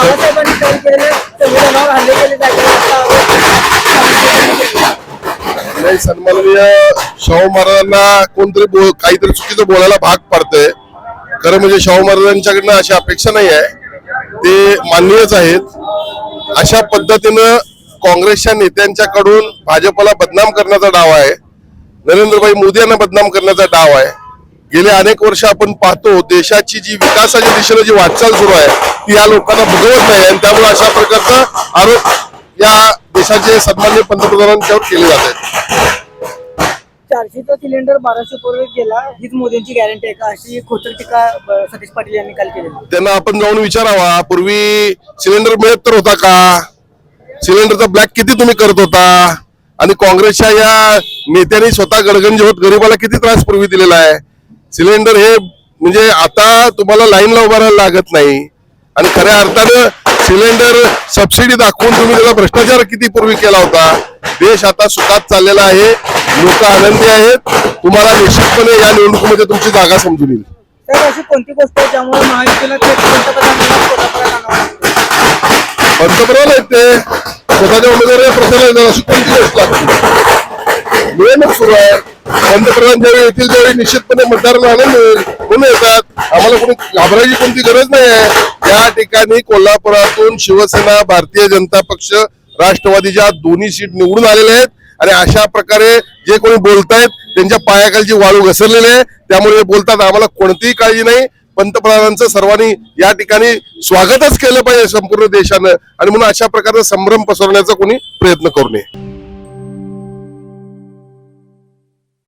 संविधानावर हल्ले केले नाही सन्माननीय शाहू महाराजांना कोणतरी बोल काहीतरी चुकीचं बोलायला भाग पडतंय. खरं म्हणजे शाहू महाराजांच्याकडनं अशी अपेक्षा नाही आहे. ते मान्यच आहेत. अशा पद्धतीनं काँग्रेसच्या नेत्यांच्याकडून भाजपला बदनाम करण्याचा डाव आहे. नरेंद्रभाई मोदी यांना बदनाम करण्याचा डाव आहे. गेले अनेक वर्ष आपण पाहतो देशाची जी विकासाच्या दिशेनं जी वाटचाल सुरू आहे ती या लोकांना भुगवत नाही आणि त्यामुळे अशा प्रकारचा आरोप या देशाचे सन्मान्य पंतप्रधानांच्यावर केले जात आहेत. चारशेचा सिलेंडर बाराशे पूर्वी गेला हीच मोदींची गॅरंटी आहे का? अशी टीका सतीश पाटील यांनी काल केली. त्यांना आपण जाऊन विचारावा. पूर्वी सिलेंडर मिळत तर होता का? सिलेंडरचा ब्लॅक किती तुम्ही करत होता? आणि काँग्रेसच्या या नेत्यांनी स्वतः गडगंज होत गरीबाला किती त्रास पूर्वी दिलेला आहे? सिलेंडर हे म्हणजे आता तुम्हाला लाईनला उभा राहायला लागत नाही. आणि खऱ्या अर्थानं सिलेंडर सबसिडी दाखवून तुम्ही त्याचा भ्रष्टाचार किती पूर्वी केला होता? देश आता सुखात चाललेला आहे. लोक आनंदी आहेत. तुम्हाला निश्चितपणे या निवडणुकीमध्ये तुमची जागा समजून येईल. तर अशी कोणती गोष्ट आहे ज्यामुळे महायुतीला थेट पंतप्रधानांना कोल्हापुरात आणावं लागतं? पंतप्रधान आहेत ते. स्वतःच्या उमेदवारी येतात अशी कोणती गोष्ट लागते? मिळणं सुरू आहे. पंतप्रधान ज्यावेळी येतील त्यावेळी निश्चितपणे मतदारांना आनंद होईल. कोण येतात? आम्हाला कोणी घाबरायची कोणती गरज नाही आहे. या ठिकाणी कोल्हापुरातून शिवसेना भारतीय जनता पक्ष राष्ट्रवादीच्या दोन्ही सीट निवडून आलेले आहेत आणि अशा प्रकारे जे कोणी बोलतायत त्यांच्या पायाखालची वाळू घसरलेली आहे त्यामुळे बोलतात आम्हाला कोणतीही काळजी नाही. पंतप्रधानांचं सर्वांनी या ठिकाणी स्वागतच केलं पाहिजे संपूर्ण देशानं. आणि म्हणून अशा प्रकारचा संभ्रम पसरवण्याचा कोणी प्रयत्न करू नये.